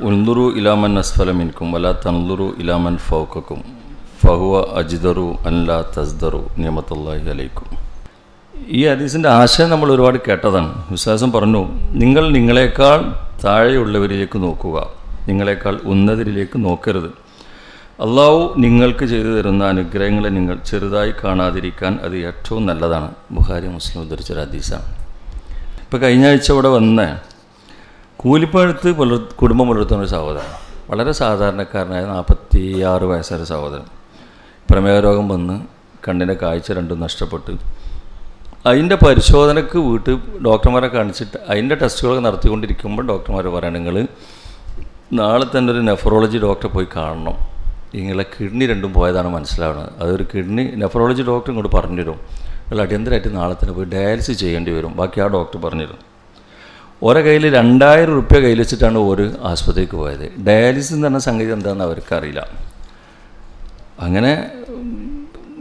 ഉൻദുറു ഇലാമൻ അസ്ഫല മിൻകും വല തൻദുറു ഇലാമൻ ഫൗക്കക്കും ഫഹുവ അജിദറു അൻല തസ്ദറു നിയമത്തല്ലാഹി അലൈക്കും. ഈ ഹദീസിന്റെ ആശയം നമ്മൾ ഒരുപാട് കേട്ടതാണ്. വിശ്വാസം പറഞ്ഞു നിങ്ങൾ നിങ്ങളെക്കാൾ താഴെയുള്ളവരിലേക്ക് നോക്കുക. നിങ്ങളെക്കാൾ ഉന്നതരിലേക്ക് നോക്കരുത്. അള്ളാഹു നിങ്ങൾക്ക് ചെയ്തു തരുന്ന അനുഗ്രഹങ്ങളെ നിങ്ങൾ ചെറുതായി കാണാതിരിക്കാൻ അത് ഏറ്റവും നല്ലതാണ്. ബുഹാരി മുസ്ലിം ഉദ്ധരിച്ചൊരു ഹദീസാണ്. ഇപ്പോൾ കഴിഞ്ഞ ആഴ്ച ഇവിടെ വന്ന് കൂലിപ്പഴുത്ത് പുലർ കുടുംബം പുലർത്തുന്ന ഒരു സഹോദരൻ. വളരെ സാധാരണക്കാരനായ നാൽപ്പത്തി ആറ് വയസ്സായ സഹോദരൻ. പ്രമേഹ രോഗം വന്ന് കണ്ണിന്റെ കാഴ്ച രണ്ടും നഷ്ടപ്പെട്ട്. അതിന്റെ പരിശോധനക്ക് വീട്ടിൽ ഡോക്ടർമാരെ കാണിച്ചിട്ട് അതിന്റെ ടെസ്റ്റുകളൊക്കെ നടത്തിക്കൊണ്ടിരിക്കുമ്പോൾ ഡോക്ടർമാർ പറയണം നിങ്ങൾ നാളെ തന്നെ ഒരു നെഫ്രോളജി ഡോക്ടറെ പോയി കാണണം. നിങ്ങളെ കിഡ്നി രണ്ടും പോയതാണ് മനസ്സിലാവുന്നത്. അതൊരു കിഡ്നി നെഫ്രോളജി ഡോക്ടർ ഇങ്ങോട്ട് പറഞ്ഞു തരും നിങ്ങൾ അടിയന്തരമായിട്ട് നാളെ തന്നെ പോയി ഡയാലിസിസ് ചെയ്യേണ്ടി വരും. ബാക്കി ആ ഡോക്ടർ പറഞ്ഞു തരും ഓരോ കയ്യിൽ രണ്ടായിരം റുപ്യ കയ്യിൽ വെച്ചിട്ടാണ് ഒരു ആശുപത്രിക്ക് പോയത്. ഡയാലിസിസ് എന്ന് പറഞ്ഞ സംഗതി എന്താണെന്ന് അവർക്കറിയില്ല. അങ്ങനെ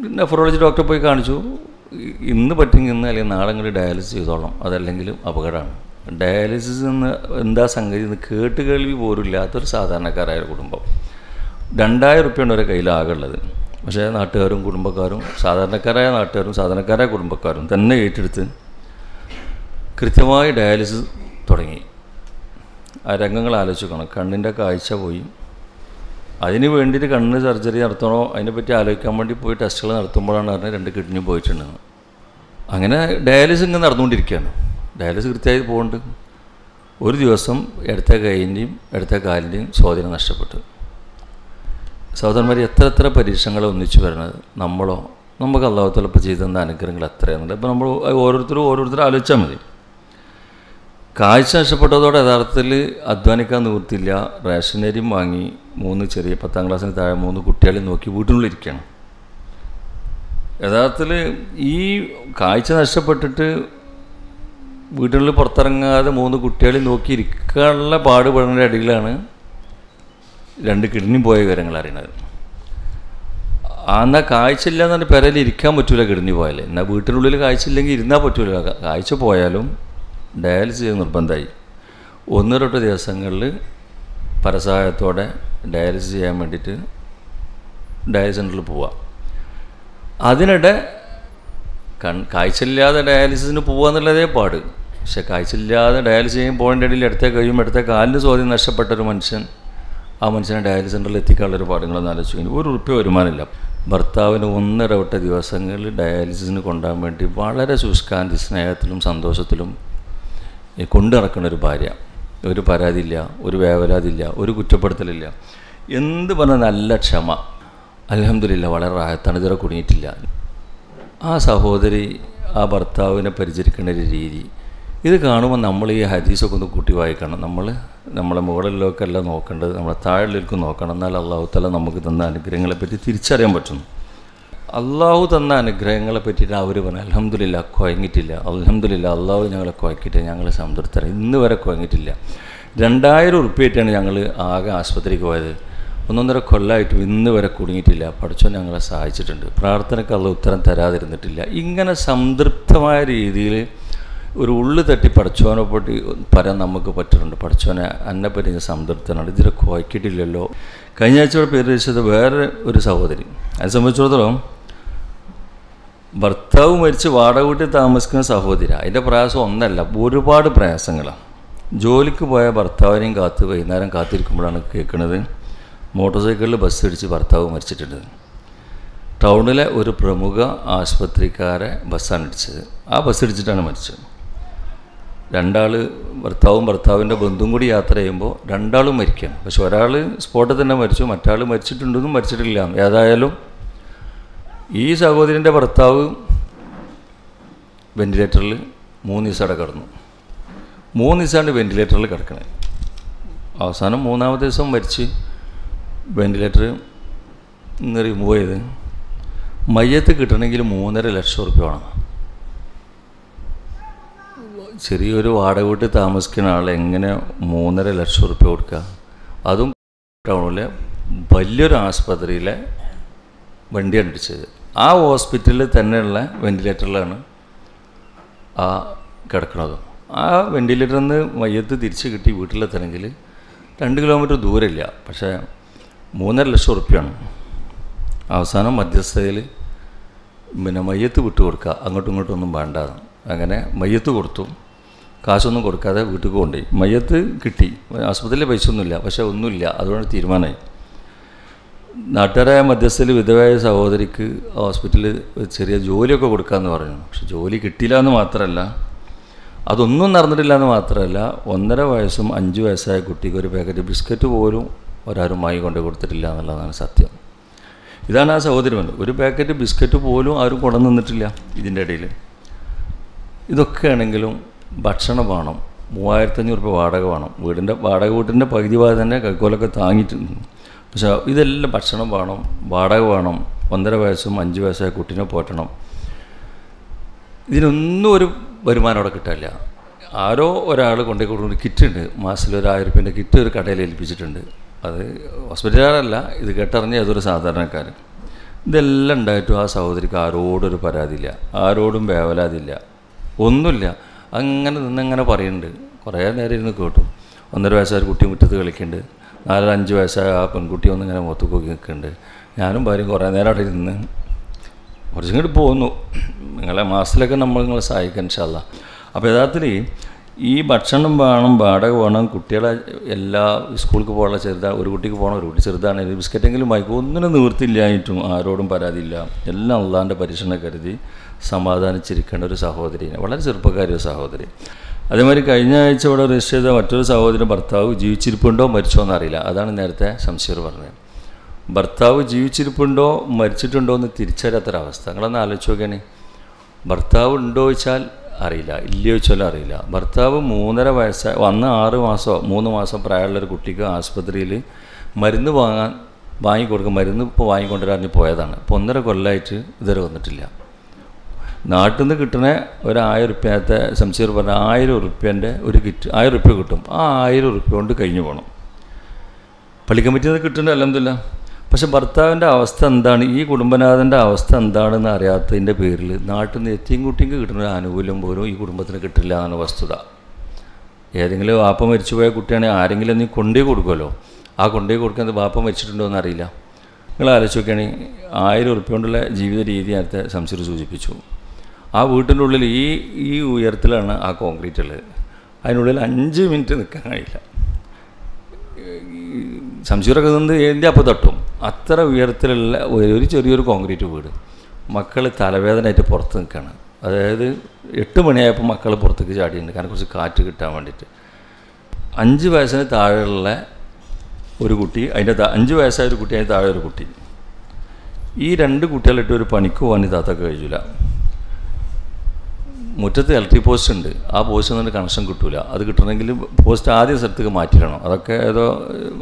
നെഫ്രോളജി ഡോക്ടറെ പോയി കാണിച്ചു. ഇന്ന് പറ്റുമെങ്കിൽ ഇന്ന് അല്ലെങ്കിൽ നാളെ നിങ്ങൾ ഡയാലിസിസ് ചെയ്തോളാം. അതല്ലെങ്കിൽ അപകടമാണ്. ഡയാലിസിസ് എന്ന് എന്താ സംഗതി എന്ന് കേട്ട് കേൾവി പോലും ഇല്ലാത്തൊരു സാധാരണക്കാരായ കുടുംബം. രണ്ടായിരം റുപ്യാണ് ഒരേ കയ്യിലാകെ ഉള്ളത്. പക്ഷേ നാട്ടുകാരും കുടുംബക്കാരും സാധാരണക്കാരായ നാട്ടുകാരും സാധാരണക്കാരായ കുടുംബക്കാരും തന്നെ ഏറ്റെടുത്ത് കൃത്യമായി ഡയാലിസിസ് തുടങ്ങി. ആ രംഗങ്ങൾ ആലോചിക്കണം. കണ്ണിന്റെ കാഴ്ച പോയി. അതിന് വേണ്ടിയിട്ട് കണ്ണിന് സർജറി നടത്തണോ? അതിനെപ്പറ്റി ആലോചിക്കാൻ വേണ്ടി പോയി ടെസ്റ്റുകൾ നടത്തുമ്പോഴാണ് പറഞ്ഞത് രണ്ട് കിഡ്നി പോയിട്ടുണ്ടെന്ന്. അങ്ങനെ ഡയാലിസിസ് ഇങ്ങനെ നടന്നുകൊണ്ടിരിക്കുകയാണ്. ഡയാലിസിസ് കൃത്യമായി പോകുന്നുണ്ട് ഒരു ദിവസം എടുത്ത കൈയിന്റെയും എടുത്ത കാലിന്റെയും സ്വാധീനം നഷ്ടപ്പെട്ടു. സഹോദരന്മാർ എത്ര എത്ര പരീക്ഷങ്ങൾ ഒന്നിച്ചു വരുന്നത് നമ്മളോ? നമുക്ക് അള്ളാഹുത്തലപ്പോൾ ചെയ്തു തന്ന അനുഗ്രഹങ്ങൾ എത്രയാണെന്നുള്ളത് അപ്പോൾ നമ്മൾ ഓരോരുത്തരും ഓരോരുത്തരും ആലോചിച്ചാൽ മതി. കാഴ്ച നഷ്ടപ്പെട്ടതോടെ യഥാർത്ഥത്തിൽ അധ്വാനിക്കാൻ നിവൃത്തിയില്ല. റേഷനരിയും വാങ്ങി മൂന്ന് ചെറിയ പത്താം ക്ലാസ്സിന് താഴെ മൂന്ന് കുട്ടികളെ നോക്കി വീട്ടിനുള്ളിരിക്കുകയാണ്. യഥാർത്ഥത്തിൽ ഈ കാഴ്ച നഷ്ടപ്പെട്ടിട്ട് വീട്ടിനുള്ളിൽ പുറത്തിറങ്ങാതെ മൂന്ന് കുട്ടികളെ നോക്കി ഇരിക്കാനുള്ള പാടുപെടേണ്ട അടിയിലാണ് രണ്ട് കിഡ്നി പോയ വിവരങ്ങൾ അറിയണത് എന്നാൽ കാഴ്ചയില്ല എന്ന് പെരയിൽ ഇരിക്കാൻ പറ്റൂല കിഡ്നി പോയാൽ എന്നാൽ വീട്ടിനുള്ളിൽ കാഴ്ചയില്ലെങ്കിൽ ഇരുന്നാൽ പറ്റൂല. കാഴ്ച പോയാലും ഡയാലിസിസ് നിർബന്ധമായി. ഒന്ന് രണ്ട് ദിവസങ്ങളിൽ പരസഹായത്തോടെ ഡയാലിസിസ് ചെയ്യാൻ വേണ്ടിയിട്ട് ഡയാലിസിസ് സെന്ററിൽ പോവുക അതിനിടെ കൺ കാഴ്ചയില്ലാതെ ഡയാലിസിസിന് പോവുക എന്നുള്ളതേ പാട്. പക്ഷെ കാഴ്ചയില്ലാതെ ഡയാലിസിസ് ചെയ്യാൻ പോകേണ്ട ഇടയിൽ അടുത്ത കഴിയും എടുത്ത കാലിന് സ്വാധീനം നഷ്ടപ്പെട്ട ഒരു മനുഷ്യൻ ആ മനുഷ്യനെ ഡയാലിസിസ് സെന്ററിൽ എത്തിക്കാനുള്ളൊരു പാടുകളൊന്നും ആലോചിക്കുന്നു ഒരു ഉറുപ്പ്യ വരുമാനമില്ല. ഭർത്താവിന് ഒന്നിടവിട്ട ദിവസങ്ങളിൽ ഡയാലിസിസിന് കൊണ്ടുപോകാൻ വേണ്ടി വളരെ ശുഷ്കാന്തി സ്നേഹത്തിലും സന്തോഷത്തിലും കൊണ്ടു നടക്കുന്ന ഒരു ഭാര്യ. ഒരു പരാതിയില്ല ഒരു വേവലാതില്ല ഒരു കുറ്റപ്പെടുത്തലില്ല. എന്ത് പറഞ്ഞാൽ നല്ല ക്ഷമ. അലഹമില്ല വളരെ ഇതുവരെ കുടുങ്ങിയിട്ടില്ല. ആ സഹോദരി ആ ഭർത്താവിനെ പരിചരിക്കുന്ന ഒരു രീതി. ഇത് കാണുമ്പോൾ നമ്മൾ ഈ ഹദീസൊക്കെ ഒന്ന് കൂട്ടി വായിക്കണം. നമ്മൾ നമ്മളെ മുകളിലൊക്കെയല്ല നോക്കേണ്ടത് നമ്മളെ താഴിലേക്ക് നോക്കണം. എന്നാൽ അള്ളാഹുത്തല തല നമുക്ക് തന്ന അനുഗ്രഹങ്ങളെപ്പറ്റി തിരിച്ചറിയാൻ പറ്റുന്നു. അള്ളാഹു തന്ന അനുഗ്രഹങ്ങളെ പറ്റിയിട്ട് അവർ പറഞ്ഞു അലഹമ്മദില്ല കുഴങ്ങിയിട്ടില്ല അലഹമ്മദില്ല അള്ളാഹു ഞങ്ങളെ കുഴക്കിയിട്ട് ഞങ്ങൾ സംതൃപ്തരാണ് ഇന്ന് വരെ കുഴങ്ങിയിട്ടില്ല രണ്ടായിരം ഉറുപ്പിയായിട്ടാണ് ഞങ്ങൾ ആകെ ആശുപത്രിക്ക് പോയത്. ഒന്നൊന്നര കൊല്ലമായിട്ട് ഇന്ന് വരെ കുടുങ്ങിയിട്ടില്ല. പഠിച്ചോ ഞങ്ങളെ സഹായിച്ചിട്ടുണ്ട്. പ്രാർത്ഥനയ്ക്ക് അള്ള ഉത്തരം തരാതിരുന്നിട്ടില്ല. ഇങ്ങനെ സംതൃപ്തമായ രീതിയിൽ ഒരു ഉള്ളു തട്ടി പഠിച്ചോനെ പൊട്ടി പറയാൻ നമുക്ക് പറ്റുന്നുണ്ട്. പഠിച്ചോനെ അന്നെപ്പറ്റി ഞാൻ സംതൃപ്തനാണ്. ഇതിനെ കുഴക്കിയിട്ടില്ലല്ലോ കഴിഞ്ഞ ആഴ്ചയോടെ പേര് വെച്ചത് വേറെ ഒരു സഹോദരി. അത് സംബന്ധിച്ചിടത്തോളം ഭർത്താവ് മരിച്ച് വാടക താമസിക്കുന്ന സഹോദര അതിന്റെ പ്രയാസം ഒന്നല്ല ഒരുപാട് പ്രയാസങ്ങളാണ് ജോലിക്ക് പോയ ഭർത്താവിനെയും കാത്ത് വൈകുന്നേരം കാത്തിരിക്കുമ്പോഴാണ് കേൾക്കുന്നത് മോട്ടോർ സൈക്കിളിൽ ബസ് ഇടിച്ച് ഭർത്താവ് മരിച്ചിട്ടുണ്ട്. ടൗണിലെ ഒരു പ്രമുഖ ആശുപത്രിക്കാരെ ബസ്സാണ് ഇടിച്ചത്. ആ ബസ് ഇടിച്ചിട്ടാണ് മരിച്ചത്. രണ്ടാൾ ഭർത്താവും ഭർത്താവിന്റെ ബന്ധുവും കൂടി യാത്ര ചെയ്യുമ്പോൾ രണ്ടാളും മരിക്കുകയാണ് പക്ഷെ ഒരാൾ സ്പോട്ടിൽ തന്നെ മരിച്ചു മറ്റാൾ മരിച്ചിട്ടുണ്ടെന്നും മരിച്ചിട്ടില്ല. ഏതായാലും ഈ സഹോദരന്റെ ഭർത്താവ് വെന്റിലേറ്ററിൽ മൂന്ന് ദിവസം അവിടെ കിടന്നു. മൂന്ന് ദിവസമാണ് വെന്റിലേറ്ററിൽ കിടക്കണേ. അവസാനം മൂന്നാമത്തെ ദിവസം മരിച്ച് വെന്റിലേറ്റർ ഇന്ന് റിമൂവ് ചെയ്ത് മയ്യത്ത് കിട്ടണമെങ്കിൽ മൂന്നര ലക്ഷം റുപ്യ വേണം. ചെറിയൊരു വാടക വീട്ടിൽ താമസിക്കുന്ന ആൾ എങ്ങനെ മൂന്നര ലക്ഷം റുപ്യ കൊടുക്കുക? അതും ടൗണിലെ വലിയൊരു ആസ്പത്രിയിലെ വണ്ടിയാണ് അടിച്ചത് ആ ഹോസ്പിറ്റലിൽ തന്നെയുള്ള വെന്റിലേറ്ററിലാണ് ആ കിടക്കുന്നത് ആ വെന്റിലേറ്ററിൽ നിന്ന് മയ്യത്ത് തിരിച്ച് കിട്ടി വീട്ടിലെത്തണമെങ്കിൽ രണ്ട് കിലോമീറ്റർ ദൂരമില്ല. പക്ഷേ മൂന്നര ലക്ഷം ഉറുപ്പ്യാണ്. അവസാനം മധ്യസ്ഥതയിൽ പിന്നെ മയ്യത്ത് വിട്ടു കൊടുക്കുക. അങ്ങോട്ടും ഇങ്ങോട്ടും ഒന്നും വേണ്ട. അങ്ങനെ മയ്യത്ത് കൊടുത്തു. കാശൊന്നും കൊടുക്കാതെ വീട്ടിൽ കൊണ്ടുപോയി. മയ്യത്ത് കിട്ടി. ആശുപത്രിയിൽ പൈസ ഒന്നുമില്ല. പക്ഷേ ഒന്നുമില്ല. അതുകൊണ്ട് തീരുമാനമായി. നാട്ടുകാരായ മധ്യസ്ഥയിൽ വിധവയായ സഹോദരിക്ക് ഹോസ്പിറ്റലിൽ ചെറിയ ജോലിയൊക്കെ കൊടുക്കാമെന്ന് പറഞ്ഞു പക്ഷെ ജോലി കിട്ടിയില്ല എന്ന് മാത്രമല്ല അതൊന്നും നടന്നിട്ടില്ല എന്ന് മാത്രമല്ല ഒന്നര വയസ്സും അഞ്ച് വയസ്സായ കുട്ടിക്ക് ഒരു പാക്കറ്റ് ബിസ്ക്കറ്റ് പോലും ഒരാരും വാങ്ങി കൊണ്ടു കൊടുത്തിട്ടില്ല എന്നുള്ളതാണ് സത്യം. ഇതാണ് ആ സഹോദരി പറഞ്ഞത്. ഒരു പാക്കറ്റ് ബിസ്ക്കറ്റ് പോലും ആരും കൊണ്ടു നിന്നിട്ടില്ല ഇതിന്റെ ഇടയിൽ. ഇതൊക്കെ ആണെങ്കിലും ഭക്ഷണം വേണം മൂവായിരത്തഞ്ഞൂറ് രൂപ വാടക വേണം വീടിന്റെ വാടക വീട്ടിന്റെ പകുതി ഭാഗം തന്നെ കൈക്കോലൊക്കെ താങ്ങിയിട്ടുണ്ട്. പക്ഷേ ഇതെല്ലാം ഭക്ഷണം വേണം വാടക വേണം ഒന്നര വയസ്സും അഞ്ച് വയസ്സായ കുട്ടീനെ പോറ്റണം. ഇതിനൊന്നും ഒരു വരുമാനം അവിടെ കിട്ടില്ല ആരോ ഒരാൾ കൊണ്ടേ കൊടുക്കുന്ന കിറ്റ് ഉണ്ട്. മാസത്തിൽ ഒരു ആയിരം റുപ്യന്റെ കിറ്റ് ഒരു കടയിൽ ഏൽപ്പിച്ചിട്ടുണ്ട്. അത് ഹോസ്പിറ്റലുകാരല്ല ഇത് കേട്ടറിഞ്ഞ ഏതൊരു സാധാരണക്കാരൻ. ഇതെല്ലാം ഉണ്ടായിട്ടും ആ സഹോദരിക്ക് ആരോടൊരു പരാതിയില്ല. ആരോടും വേവലാതില്ല ഒന്നുമില്ല. അങ്ങനെ നിന്നങ്ങനെ പറയുന്നുണ്ട്. കുറേ നേരം ഇരുന്ന് കേട്ടു. ഒന്നര വയസ്സായ കുട്ടി മുറ്റത്ത് കളിക്കുന്നുണ്ട്. നാലര അഞ്ച് വയസ്സായ ആ പെൺകുട്ടി ഒന്നിങ്ങനെ മുഖത്ത് പോയി നിൽക്കുന്നുണ്ട്. ഞാനും ഭാര്യയും കുറേ നേരം അവിടെ ഇരുന്ന് കുറച്ചിങ്ങോട്ട് പോന്നു നിങ്ങളെ മാസത്തിലൊക്കെ നമ്മൾ നിങ്ങളെ സഹായിക്കാൻ ശല്ല അപ്പോൾ യഥാർത്ഥത്തിൽ ഈ ഭക്ഷണം വേണം വാടക വേണം കുട്ടികളെ എല്ലാ സ്കൂളിൽ പോകാനുള്ള ചെറുതാ ഒരു കുട്ടിക്ക് പോകണം ഒരു കുട്ടി ചെറുതാണ് ബിസ്ക്കറ്റെങ്കിലും വായിക്കും ഒന്നിനും നിവൃത്തിയില്ലായിട്ടും ആരോടും പരാതിയില്ല. എല്ലാം അള്ളാന്റെ പരീക്ഷണം കരുതി സമാധാനിച്ചിരിക്കേണ്ട ഒരു സഹോദരിയാണ്. വളരെ ചെറുപ്പക്കാരി സഹോദരി. അതേമാതിരി കഴിഞ്ഞ ആഴ്ച ഇവിടെ രജിസ്റ്റർ ചെയ്ത മറ്റൊരു സഹോദരൻ ഭർത്താവ് ജീവിച്ചിരിപ്പുണ്ടോ മരിച്ചോ എന്നറിയില്ല. അതാണ് നേരത്തെ സംശയർ പറഞ്ഞത്. ഭർത്താവ് ജീവിച്ചിരിപ്പുണ്ടോ മരിച്ചിട്ടുണ്ടോ എന്ന് തിരിച്ചറിയാത്തൊരവസ്ഥ. നിങ്ങളൊന്ന് ആലോചിച്ച് നോക്കിയാണ് ഭർത്താവ് ഉണ്ടോ ചോദിച്ചാൽ അറിയില്ല. ഇല്ലയോ ചോദിച്ചാലും അറിയില്ല. ഭർത്താവ് മൂന്നര വയസ്സ വന്ന് ആറ് മാസമോ മൂന്ന് മാസം പ്രായമുള്ള ഒരു കുട്ടിക്ക് ആശുപത്രിയിൽ മരുന്ന് വാങ്ങാൻ വാങ്ങിക്കൊടുക്കുക മരുന്ന് ഇപ്പോൾ വാങ്ങിക്കൊണ്ടുവരാറിഞ്ഞ് പോയതാണ്. ഇപ്പോൾ ഒന്നര കൊല്ലമായിട്ട് ഇതുവരെ വന്നിട്ടില്ല. നാട്ടിൽ നിന്ന് കിട്ടുന്ന ഒരു ആയിരം റുപ്യത്തെ സംശയം പറഞ്ഞ ആയിരം റുപ്യന്റെ ഒരു കിറ്റ് ആയിരം റുപ്യ കിട്ടും. ആ ആയിരം റുപ്യ കൊണ്ട് കഴിഞ്ഞു പോകണം പള്ളി കമ്മിറ്റിയിൽ നിന്ന് കിട്ടുന്നുണ്ട് അല്ലെന്നില്ല പക്ഷെ ഭർത്താവിന്റെ അവസ്ഥ എന്താണ്? ഈ കുടുംബനാഥന്റെ അവസ്ഥ എന്താണെന്ന് അറിയാത്തതിന്റെ പേരിൽ നാട്ടിൽ നിന്ന് എത്തിയും കുട്ടിക്ക് കിട്ടുന്ന ആനുകൂല്യം പോലും ഈ കുടുംബത്തിന് കിട്ടില്ല എന്നാണ് വസ്തുത. ഏതെങ്കിലും വാപ്പ മരിച്ചുപോയ കുട്ടിയാണെങ്കിൽ ആരെങ്കിലും നീ കൊണ്ടേ കൊടുക്കുമല്ലോ? ആ കൊണ്ടേ കൊടുക്കുന്നത് വാപ്പ മരിച്ചിട്ടുണ്ടോ എന്നറിയില്ല. നിങ്ങൾ ആലോചിച്ച് നോക്കുകയാണെങ്കിൽ ആയിരം ഉറുപ്പ്യ കൊണ്ടുള്ള ജീവിത രീതി നേരത്തെ സംശയം സൂചിപ്പിച്ചു. ആ വീട്ടിന്റെ ഉള്ളിൽ ഈ ഈ ഉയരത്തിലാണ് ആ കോൺക്രീറ്റ് ഉള്ളത്. അതിനുള്ളിൽ അഞ്ച് മിനിറ്റ് നിൽക്കാൻ കഴിയില്ല. സംശയമൊക്കെ നിന്ന് എന്റെ അപ്പോൾ തട്ടും. അത്ര ഉയരത്തിലുള്ള ഒരു ചെറിയൊരു കോൺക്രീറ്റ് വീട്. മക്കൾ തലവേദനയായിട്ട് പുറത്ത് നിൽക്കുകയാണ് അതായത് എട്ട് മണിയായപ്പോൾ മക്കൾ പുറത്തേക്ക് ചാടിയിട്ടുണ്ട്. കാരണം കുറച്ച് കാറ്റ് കിട്ടാൻ വേണ്ടിയിട്ട്. അഞ്ച് വയസ്സിന് താഴെയുള്ള ഒരു കുട്ടി അതിന്റെ അഞ്ച് വയസ്സായ ഒരു കുട്ടി അതിന്റെ താഴെ ഒരു കുട്ടി. ഈ രണ്ട് കുട്ടികളിട്ട് ഒരു പണിക്ക് പോകാൻ ഇതാത്തൊക്കെ കഴിയില്ല മുറ്റത്ത് ഇലക്ട്രിക് പോസ്റ്റ് ഉണ്ട്. ആ പോസ്റ്റ് നിന്ന് കണക്ഷൻ കിട്ടൂല. അത് കിട്ടണമെങ്കിൽ പോസ്റ്റ് ആദ്യം സ്ഥലത്തേക്ക് മാറ്റിയിടണം. അതൊക്കെ ഏതോ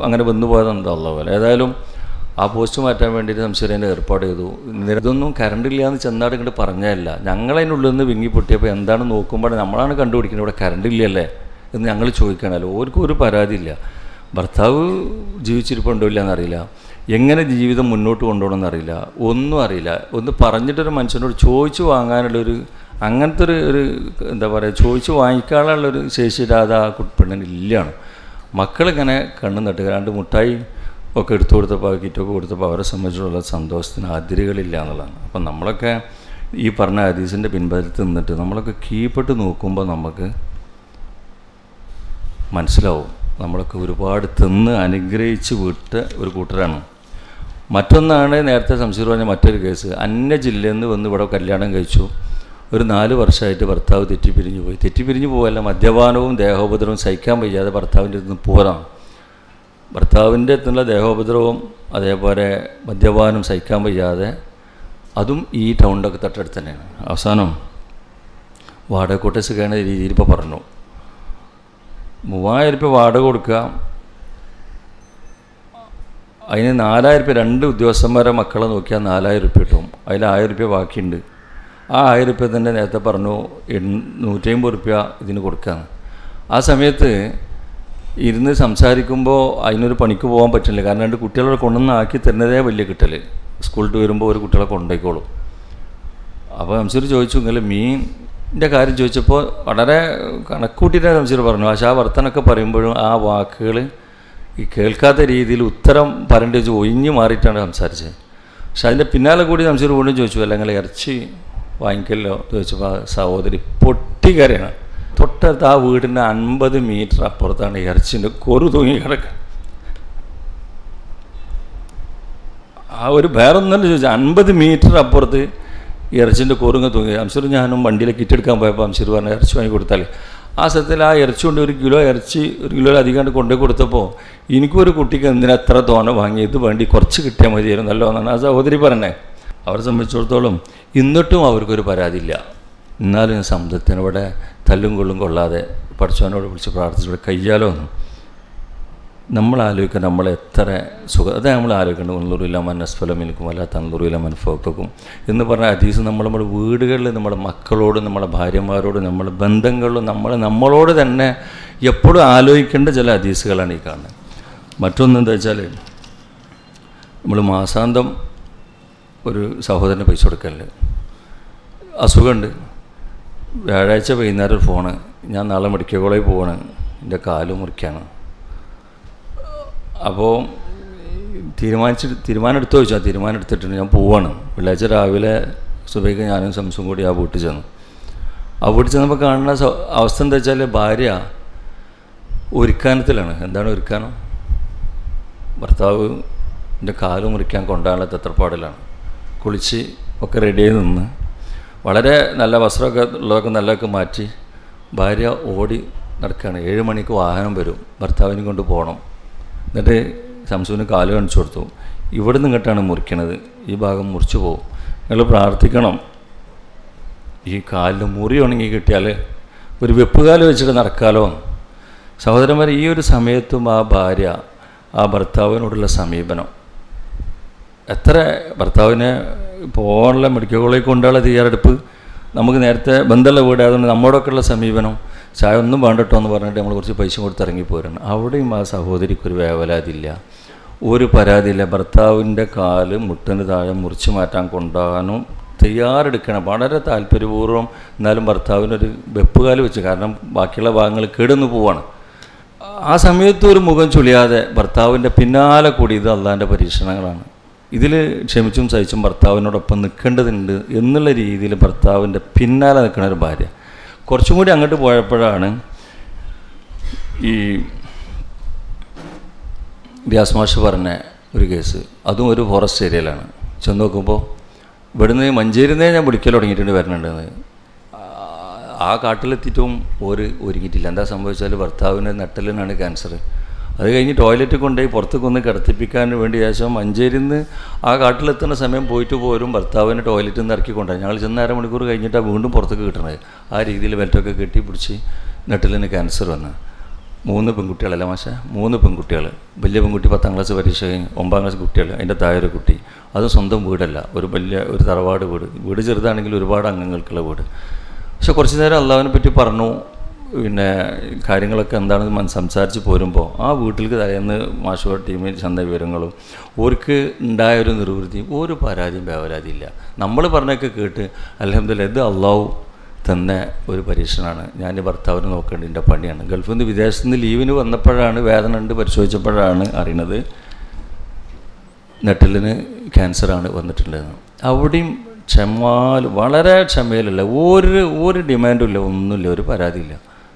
അങ്ങനെ വന്നു പോയതെന്താ പോലെ ഏതായാലും ആ പോസ്റ്റ് മാറ്റാൻ വേണ്ടിയിട്ട് സംശയം ഏർപ്പാട് ചെയ്തു. ഇതൊന്നും കറണ്ട് ഇല്ല എന്ന് ചെന്നാട് ഇങ്ങോട്ട് പറഞ്ഞതല്ല. ഞങ്ങളതിനുള്ളിൽ നിന്ന് വിങ്ങി പൊട്ടിയപ്പോൾ എന്താണ് നോക്കുമ്പോൾ നമ്മളാണ് കണ്ടുപിടിക്കുന്നത് ഇവിടെ കറണ്ട് ഇല്ലല്ലേ എന്ന് ഞങ്ങൾ ചോദിക്കണമല്ലോ ഓർക്കും ഒരു പരാതിയില്ല ഭർത്താവ് ജീവിച്ചിരിപ്പുണ്ടോ ഇല്ല എങ്ങനെ ജീവിതം മുന്നോട്ട് കൊണ്ടുപോകണമെന്നറിയില്ല ഒന്നും അറിയില്ല. ഒന്ന് പറഞ്ഞിട്ടൊരു മനുഷ്യനോട് ചോദിച്ചു വാങ്ങാനുള്ളൊരു അങ്ങനത്തെ ഒരു ഒരു എന്താ പറയുക ചോദിച്ചു വാങ്ങിക്കാനുള്ളൊരു ശേഷിയില്ലാതെ ആ പെണ്ണിന് ഇല്ലാണ്. മക്കളിങ്ങനെ കണ്ണു നട്ടുക രണ്ട് മുട്ടായി ഒക്കെ എടുത്തു കൊടുത്തപ്പോൾ കിറ്റൊക്കെ കൊടുത്തപ്പോൾ അവരെ സംബന്ധിച്ചുള്ള സന്തോഷത്തിന് അതിരുകളില്ല എന്നുള്ളതാണ്. അപ്പം നമ്മളൊക്കെ ഈ പറഞ്ഞ ഹദീസിന്റെ പിൻബലത്തിൽ നിന്നിട്ട് നമ്മളൊക്കെ കീപ്പെട്ട് നോക്കുമ്പോൾ നമുക്ക് മനസ്സിലാവും. നമ്മളൊക്കെ ഒരുപാട് തിന്ന് അനുഗ്രഹിച്ച് വിട്ട ഒരു കൂട്ടരാണ്. മറ്റൊന്നാണ് നേരത്തെ സംശയം പറഞ്ഞ മറ്റൊരു കേസ്. അന്യ ജില്ലയിൽ നിന്ന് വന്ന് ഇവിടെ കല്യാണം കഴിച്ചു. ഒരു നാല് വർഷമായിട്ട് ഭർത്താവ് തെറ്റിപ്പിരിഞ്ഞു പോയി. തെറ്റിപ്പിരിഞ്ഞു പോകല്ല മദ്യപാനവും ദേഹോപദ്രവവും സഹിക്കാൻ വയ്യാതെ ഭർത്താവിന്റെ അടുത്ത് നിന്ന് പോരാണ്. ഭർത്താവിന്റെ അടുത്തുള്ള ദേഹോപദ്രവവും അതേപോലെ മദ്യപാനം സഹിക്കാൻ വയ്യാതെ അതും ഈ ടൗണിലൊക്കെ തൊട്ടടുത്ത് തന്നെയാണ്. അവസാനം വാടക കോട്ടേഴ്സ് കഴിയുന്ന രീതിയിൽ ഇപ്പോൾ പറഞ്ഞു. മൂവായിരം രൂപ വാടക കൊടുക്കുക. അതിന് നാലായിരം രൂപ രണ്ട് ഉദ്യോഗസ്ഥന്മാരെ മക്കളെ നോക്കിയാൽ നാലായിരം രൂപ കിട്ടും. അതിൽ ആയിരം രൂപ ബാക്കിയുണ്ട്. ആ ആയിരം തന്നെ നേരത്തെ പറഞ്ഞു നൂറ്റമ്പത് റുപ്യ ഇതിന് കൊടുക്കാന്ന്. ആ സമയത്ത് ഇരുന്ന് സംസാരിക്കുമ്പോൾ അതിനൊരു പണിക്ക് പോകാൻ പറ്റില്ല. കാരണം രണ്ട് കുട്ടികളെ കൊണ്ടുവന്ന് ആക്കി തരുന്നതേ വലിയ കിട്ടൽ സ്കൂളിൽ വരുമ്പോൾ ഒരു കുട്ടികളെ കൊണ്ടുപോയിക്കോളും. അപ്പോൾ സംശയം ചോദിച്ചു എങ്കിൽ മീനിന്റെ കാര്യം ചോദിച്ചപ്പോൾ വളരെ കണക്കൂട്ടിയിട്ട് ഹംസൂർ പറഞ്ഞു. പക്ഷേ ആ വർത്തനൊക്കെ പറയുമ്പോഴും ആ വാക്കുകൾ ഈ കേൾക്കാത്ത രീതിയിൽ ഉത്തരം വെച്ച് ഒഴിഞ്ഞു മാറിയിട്ടാണ് സംസാരിച്ചത്. പക്ഷെ അതിന്റെ പിന്നാലെ കൂടി ഹംസൂർ വീണ്ടും ചോദിച്ചു അല്ലെങ്കിൽ ഇറച്ചി വാങ്ങിക്കല്ലോ എന്ന് ചോദിച്ചപ്പോൾ സഹോദരി പൊട്ടിക്കരയാണ് തൊട്ടടുത്ത് ആ വീടിന്റെ അൻപത് മീറ്റർ അപ്പുറത്താണ് ഇറച്ചിന്റെ കൊറു തൂങ്ങി കിടക്കുക ആ ഒരു വേറൊന്നല്ല ചോദിച്ചാൽ അൻപത് മീറ്റർ അപ്പുറത്ത് ഇറച്ചിന്റെ കൊറുങ്ങ തൂങ്ങി. അംശർ ഞാനും വണ്ടിയിൽ കിറ്റെടുക്കാൻ പോയപ്പോൾ അംശർ പറഞ്ഞ ഇറച്ചി വാങ്ങി കൊടുത്താൽ ആ സ്ഥലത്തിൽ ആ ഇറച്ചി കൊണ്ട് ഒരു കിലോ ഇറച്ചി ഒരു കിലോ അധികം കൊണ്ടുപോയി കൊടുത്തപ്പോൾ എനിക്കൊരു കുട്ടിക്ക് എന്തിനാ എത്ര തോന വാങ്ങി ഇത് വേണ്ടി കുറച്ച് കിട്ടിയാൽ മതിയായിരുന്നല്ലോ എന്നാണ് ആ സഹോദരി പറഞ്ഞേ. അവരെ സംബന്ധിച്ചിടത്തോളം എന്നിട്ടും അവർക്കൊരു പരാതിയില്ല. എന്നാലും സമുദ്രത്തിനോടെ തല്ലും കൊള്ളും കൊള്ളാതെ പഠിച്ചവനോട് വിളിച്ച് പ്രാർത്ഥിച്ചിവിടെ കയ്യാലോ ഒന്നും നമ്മൾ ആലോചിക്കുക നമ്മൾ എത്ര സുഖ അതെ നമ്മൾ ആലോചിക്കേണ്ടത് ഉള്ളൂറില്ല മനസ്ഫലം എനിക്കും അല്ല തന്നൂറില്ല മനഫോക്കും എന്ന് പറഞ്ഞ അതീസ് നമ്മൾ നമ്മുടെ വീടുകളിൽ നമ്മുടെ മക്കളോടും നമ്മുടെ ഭാര്യമാരോടും നമ്മുടെ ബന്ധങ്ങളിലും നമ്മൾ നമ്മളോട് തന്നെ എപ്പോഴും ആലോചിക്കേണ്ട ചില അതീസുകളാണ് ഈ കാണുന്നത്. മറ്റൊന്നെന്താ വെച്ചാൽ നമ്മൾ മാസാന്തം ഒരു സഹോദരന് പൈസ കൊടുക്കലുണ്ട് അസുഖമുണ്ട്. വ്യാഴാഴ്ച വൈകുന്നേരം ഒരു ഫോണ്. ഞാൻ നാളെ മെഡിക്കൽ കോളേജിൽ പോവാണ്. എന്റെ കാൽ മുറിക്കാണ്. അപ്പോൾ തീരുമാനിച്ച് തീരുമാനം എടുത്തു ചോദിച്ചാൽ തീരുമാനം എടുത്തിട്ടുണ്ട് ഞാൻ പോവാണ്. വെള്ളിയാഴ്ച രാവിലെ സുബൈക്ക് ഞാനും സംസും കൂടി ആ വീട്ടിൽ ചെന്നു. ആ വീട്ടിൽ ചെന്നപ്പോൾ കാണുന്ന അവസ്ഥ എന്താ വെച്ചാൽ ഭാര്യ ഒരുക്കാനത്തിലാണ്. എന്താണ് ഒരുക്കാനം? ഭർത്താവ് എന്റെ കാൽ മുറിക്കാൻ കൊണ്ടാനുള്ള തത്രപ്പാടിലാണ്. കുളിച്ച് ഒക്കെ റെഡിയായി നിന്ന് വളരെ നല്ല വസ്ത്രമൊക്കെ ഉള്ളതൊക്കെ നല്ലതൊക്കെ മാറ്റി ഭാര്യ ഓടി നടക്കുകയാണ്. ഏഴ് മണിക്ക് വാഹനം വരും. ഭർത്താവിനെ കൊണ്ട് പോകണം. എന്നിട്ട് ശംസുവിന് കാൽ കാണിച്ചു കൊടുത്തു. ഇവിടെ നിന്ന് ഇങ്ങോട്ടാണ് മുറിക്കണത്. ഈ ഭാഗം മുറിച്ചു പോകും. നിങ്ങൾ പ്രാർത്ഥിക്കണം. ഈ കാലിൽ മുറി ഉണങ്ങി കിട്ടിയാൽ ഒരു വെപ്പുകാൽ വെച്ചിട്ട് നടക്കാലോ സഹോദരന്മാർ ഈ ഒരു സമയത്തും ആ ഭാര്യ ആ ഭർത്താവിനോടുള്ള സമീപനം. എത്ര ഭർത്താവിനെ പോകാനുള്ള മെഡിക്കൽ കോളേജിൽ കൊണ്ടുള്ള തയ്യാറെടുപ്പ്. നമുക്ക് നേരത്തെ ബന്ധമുള്ള വീടായതുകൊണ്ട് നമ്മോടൊക്കെയുള്ള സമീപനം ചായ ഒന്നും വേണ്ടട്ടോ എന്ന് പറഞ്ഞിട്ട് നമ്മൾ കുറച്ച് പൈസ കൊടുത്ത് ഇറങ്ങിപ്പോരാണ് അവിടെയും ആ സഹോദരിക്കൊരു വേവലാതില്ല ഒരു പരാതിയില്ല ഭർത്താവിന്റെ കാൽ മുട്ടിന് താഴെ മുറിച്ച് മാറ്റാൻ കൊണ്ടുപോകാനും തയ്യാറെടുക്കണം. വളരെ താല്പര്യപൂർവം എന്നാലും ഭർത്താവിനൊരു വെപ്പുകാൽ വെച്ച് കാരണം ബാക്കിയുള്ള ഭാഗങ്ങൾ കേടുന്നു പോവാണ്. ആ സമയത്ത് ഒരു മുഖം ചുളിയാതെ ഭർത്താവിന്റെ പിന്നാലെ കൂടി ഇത് അള്ളാന്റെ പരീക്ഷണങ്ങളാണ്. ഇതിൽ ക്ഷമിച്ചും സഹിച്ചും ഭർത്താവിനോടൊപ്പം നിൽക്കേണ്ടതുണ്ട് എന്നുള്ള രീതിയിൽ ഭർത്താവിന്റെ പിന്നാലെ നിൽക്കുന്ന ഒരു ഭാര്യ. കുറച്ചും കൂടി അങ്ങോട്ട് പോയപ്പോഴാണ് ഈ വ്യാസ് മാഷ് പറഞ്ഞ ഒരു കേസ്. അതും ഒരു ഫോറസ്റ്റ് ഏരിയയിലാണ് ചെന്ന് നോക്കുമ്പോൾ ഇവിടുന്ന് മഞ്ചേരിന്നേ ഞാൻ പിടിക്കൽ തുടങ്ങിയിട്ടുണ്ട് വരണുണ്ടെന്ന്. ആ കാട്ടിലെത്തിയിട്ടും ഒരു ഒരുങ്ങിയിട്ടില്ല. എന്താ സംഭവിച്ചാൽ ഭർത്താവിന്റെ നട്ടലിനാണ് ക്യാൻസർ അത് കഴിഞ്ഞ് ടോയ്ലറ്റ് കൊണ്ടുപോയി പുറത്തേക്ക് ഒന്ന് കിടത്തിപ്പിക്കാൻ വേണ്ടി ശേഷം മഞ്ചേരിന്ന് ആ കാട്ടിലെത്തുന്ന സമയം പോയിട്ട് പോരും. ഭർത്താവിന് ടോയ്ലറ്റിൽ നിന്ന് ഇറക്കി കൊണ്ടുപോയി. ഞങ്ങൾ ചെന്ന് അരമണിക്കൂർ കഴിഞ്ഞിട്ടാണ് വീണ്ടും പുറത്തേക്ക് കിട്ടണത്. ആ രീതിയിൽ ബെൽറ്റൊക്കെ കെട്ടി പിടിച്ച് നെട്ടിലിന് ക്യാൻസർ വന്ന്. മൂന്ന് പെൺകുട്ടികളല്ല മാഷെ? മൂന്ന് പെൺകുട്ടികൾ വലിയ പെൺകുട്ടി പത്താം ക്ലാസ് പരീക്ഷ കഴിഞ്ഞ് ഒമ്പതാം ക്ലാസ് കുട്ടികൾ അതിന്റെ താഴെ ഒരു കുട്ടി. അത് സ്വന്തം വീടല്ല. ഒരു വലിയ ഒരു തറവാട് വീട്. വീട് ചെറുതാണെങ്കിൽ ഒരുപാട് അംഗങ്ങൾക്കുള്ള വീട്. പക്ഷെ കുറച്ച് നേരം അള്ളാവിനെ പറ്റി പറഞ്ഞു. പിന്നെ കാര്യങ്ങളൊക്കെ എന്താണെന്ന് സംസാരിച്ച് പോരുമ്പോൾ ആ വീട്ടിലേക്ക് തലേന്ന് മാഷുവ ടീമിൽ ചന്ത വിവരങ്ങളും ഓർക്ക് ഉണ്ടായ ഒരു നിർവൃത്തിയും ഒരു പരാതിയും വേവരാതിയില്ല നമ്മൾ പറഞ്ഞൊക്കെ കേട്ട് അലഹമ്മദില്ല ഇത് അള്ളാഹു തന്ന ഒരു പരീക്ഷണമാണ്. ഞാൻ ഭർത്താവിനെ നോക്കേണ്ട എന്റെ പണിയാണ്. ഗൾഫിൽ നിന്ന് വിദേശത്ത് നിന്ന് ലീവിന് വന്നപ്പോഴാണ് വേദന ഉണ്ട് പരിശോധിച്ചപ്പോഴാണ് അറിയണത്. നെട്ടലിന് ക്യാൻസറാണ് വന്നിട്ടുള്ളതെന്ന് അവിടെയും ക്ഷമാൽ വളരെ ക്ഷമയിലല്ല ഒരു ഒരു ഡിമാൻഡും ഇല്ല ഒന്നുമില്ല ഒരു പരാതിയില്ല.